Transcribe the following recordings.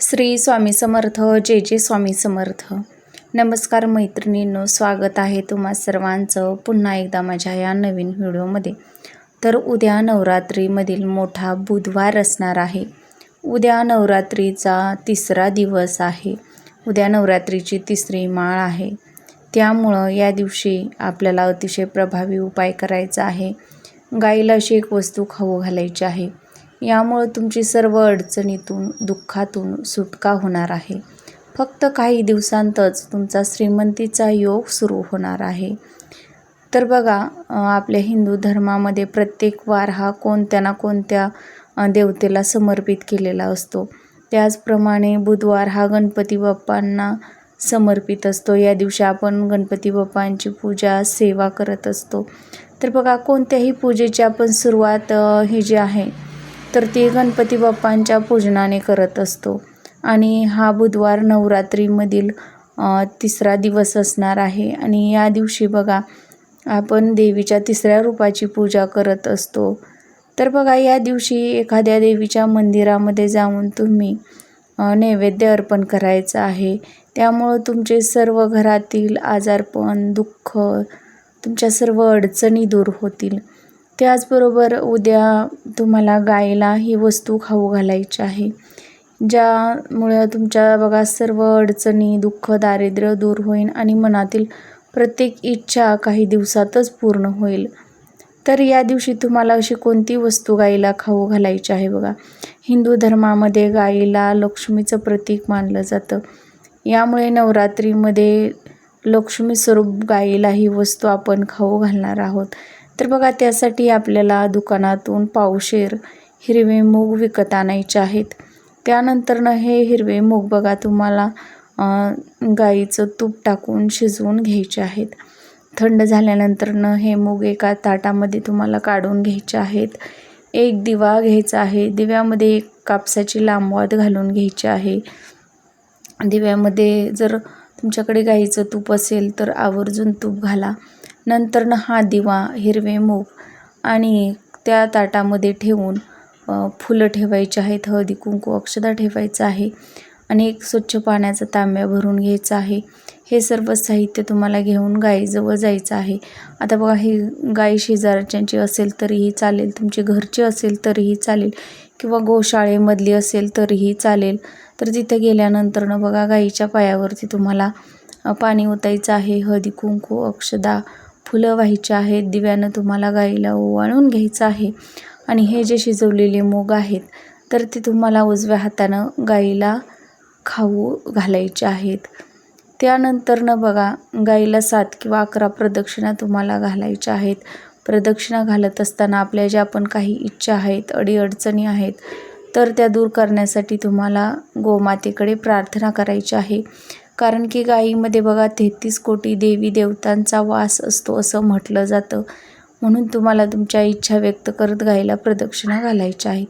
श्री स्वामी समर्थ जे जे स्वामी समर्थ. नमस्कार मैत्रिणींनो स्वागत आहे तुम्हा सर्वांचं पुन्हा एकदा माझ्या या नवीन व्हिडिओमध्ये. तर उद्या नवरात्रीमधील मोठा बुधवार असणार आहे. उद्या नवरात्रीचा तिसरा दिवस आहे. उद्या नवरात्रीची तिसरी माळ आहे. त्यामुळं या दिवशी आपल्याला अतिशय प्रभावी उपाय करायचा आहे. गाईला अशी एक वस्तू खाऊ घालायची आहे. यामुळं तुमची सर्व अडचणीतून दुःखातून सुटका होणार आहे. फक्त काही दिवसांतच तुमचा श्रीमंतीचा योग सुरू होणार आहे. तर बघा आपल्या हिंदू धर्मामध्ये प्रत्येक वार हा कोणत्या ना कोणत्या देवतेला समर्पित केलेला असतो. त्याचप्रमाणे बुधवार हा गणपती बाप्पांना समर्पित असतो. या दिवशी आपण गणपती बाप्पांची पूजा सेवा करत असतो. तर बघा कोणत्याही पूजेची आपण सुरुवात ही जी आहे तर ती गणपती बाप्पांच्या पूजनाने करत असतो. आणि हा बुधवार नवरात्रीमधील तिसरा दिवस असणार आहे. आणि या दिवशी बघा आपण देवीच्या तिसऱ्या रूपाची पूजा करत असतो. तर बघा या दिवशी एखाद्या देवीच्या मंदिरामध्ये जाऊन तुम्ही नैवेद्य अर्पण करायचं आहे. त्यामुळं तुमचे सर्व घरातील आजारपण दुःख तुमच्या सर्व अडचणी दूर होतील. त्याचबरोबर उद्या तुम्हाला गायला ही वस्तू खाऊ घालायची आहे ज्यामुळं तुमच्या बघा सर्व अडचणी दुःख दारिद्र्य दूर होईल आणि मनातील प्रत्येक इच्छा काही दिवसातच पूर्ण होईल. तर या दिवशी तुम्हाला अशी कोणती वस्तू गाईला खाऊ घालायची आहे बघा? हिंदू धर्मामध्ये गाईला लक्ष्मीचं प्रतीक मानलं जातं. यामुळे नवरात्रीमध्ये लक्ष्मी स्वरूप गाईला ही वस्तू आपण खाऊ घालणार आहोत. तर बघा त्यासाठी आपल्याला दुकानातून पावशेर हिरवे मूग विकत आणायचे आहेत. त्यानंतरनं हे हिरवे मूग बघा तुम्हाला गाईचं तूप टाकून शिजवून घ्यायचे आहेत. थंड झाल्यानंतरनं हे मूग एका ताटामध्ये तुम्हाला काढून घ्यायचे आहेत. एक दिवा घ्यायचा आहे. दिव्यामध्ये एक कापसाची लांबवात घालून घ्यायची आहे. दिव्यामध्ये जर तुमच्याकडे गाईचं तूप असेल तर आवर्जून तूप घाला. नंतरनं हा दिवा हिरवे मूग आणि त्या ताटामध्ये ठेवून फुलं ठेवायची आहेत. हळदी कुंकू अक्षदा ठेवायचं आहे आणि एक स्वच्छ पाण्याचा तांब्या भरून घ्यायचा आहे. हे सर्व साहित्य तुम्हाला घेऊन गाईजवळ जायचं आहे. आता बघा हे गाई शेजारच्यांची असेल तरीही चालेल तुमची घरची असेल तरीही चालेल किंवा गोशाळेमधली असेल तरीही चालेल. तर तिथे गेल्यानंतरनं बघा गाईच्या पायावरती तुम्हाला पाणी ओतायचं आहे. हळदी कुंकू अक्षदा फुलं व्हायची आहेत दिव्यानं तुम्हाला गाईला ओवाळून घ्यायचं आहे. आणि हे जे शिजवलेले मूग आहेत तर ते तुम्हाला उजव्या हातानं गाईला खाऊ घालायचे आहेत. त्यानंतरनं बघा गाईला सात किंवा अकरा प्रदक्षिणा तुम्हाला घालायच्या आहेत. प्रदक्षिणा घालत असताना आपल्या ज्या पण काही इच्छा आहेत अडीअडचणी आहेत तर त्या दूर करण्यासाठी तुम्हाला गोमातेकडे प्रार्थना करायची आहे. कारण की गाईमध्ये बघा तेहतीस कोटी देवी देवतांचा वास असतो असं म्हटलं जातं. म्हणून तुम्हाला तुमच्या इच्छा व्यक्त करत गाईला प्रदक्षिणा घालायच्या आहेत.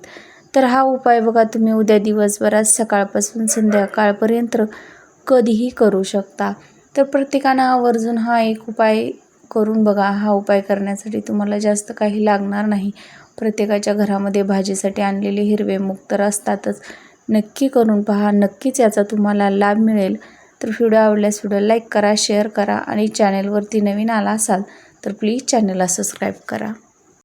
तर हा उपाय बघा तुम्ही उद्या दिवसभरात सकाळपासून संध्याकाळपर्यंत कधीही करू शकता. तर प्रत्येकानं आवर्जून हा एक उपाय करून बघा. हा उपाय करण्यासाठी तुम्हाला जास्त काही लागणार नाही. प्रत्येकाच्या घरामध्ये भाजीसाठी आणलेले हिरवे मूग तर असतातच. नक्की करून पहा. नक्कीच याचा तुम्हाला लाभ मिळेल. तर व्हिडिओ आवडल्यास व्हिडिओ लाईक करा शेअर करा आणि चॅनलवरती नवीन आला असाल तर प्लीज चॅनलला सबस्क्राईब करा.